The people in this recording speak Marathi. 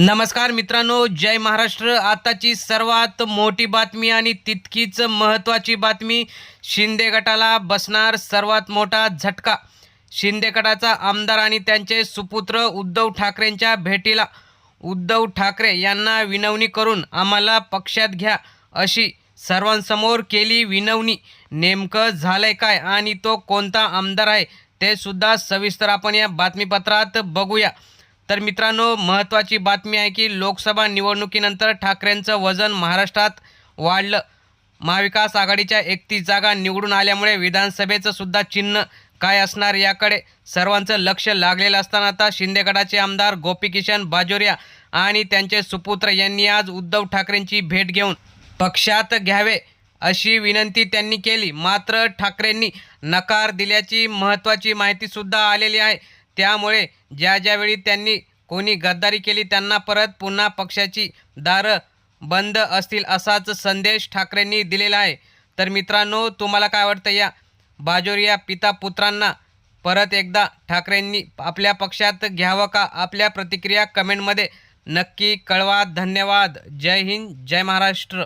नमस्कार मित्रांनो जय महाराष्ट्र. आताची सर्वात मोठी बातमी आणि तितकीच महत्त्वाची बातमी शिंदे गटाला बसणार सर्वात मोठा झटका. शिंदे गटाचा आमदार आणि त्यांचे सुपुत्र उद्धव ठाकरेंच्या भेटीला. उद्धव ठाकरे यांना विनवणी करून आम्हाला पक्षात घ्या अशी सर्वांसमोर केली विनवणी. नेमकं झालंय काय आणि तो कोणता आमदार आहे ते सुद्धा सविस्तर आपण या बातमीपत्रात बघूया. तर मित्रांनो महत्त्वाची बातमी आहे की लोकसभा निवडणुकीनंतर ठाकरेंचं वजन महाराष्ट्रात वाढलं. महाविकास आघाडीच्या एकतीस जागा निवडून आल्यामुळे विधानसभेचं सुद्धा चिन्ह काय असणार याकडे सर्वांचं लक्ष लागलेलं असताना आता शिंदे गटाचे आमदार गोपीकिशन बाजोरिया आणि त्यांचे सुपुत्र यांनी आज उद्धव ठाकरेंची भेट घेऊन पक्षात घ्यावे अशी विनंती त्यांनी केली. मात्र ठाकरेंनी नकार दिल्याची महत्त्वाची माहितीसुद्धा आलेली आहे. त्यामुळे ज्या ज्यावेळी त्यांनी कोणी गद्दारी केली त्यांना परत पुन्हा पक्षाची दारं बंद असतील असाच संदेश ठाकरेंनी दिलेला आहे. तर मित्रांनो तुम्हाला काय वाटतं? या बाजोरिया पिता पुत्रांना परत एकदा ठाकरेंनी आपल्या पक्षात घ्यावं का? आपल्या प्रतिक्रिया कमेंटमध्ये नक्की कळवा. धन्यवाद. जय हिंद. जय महाराष्ट्र.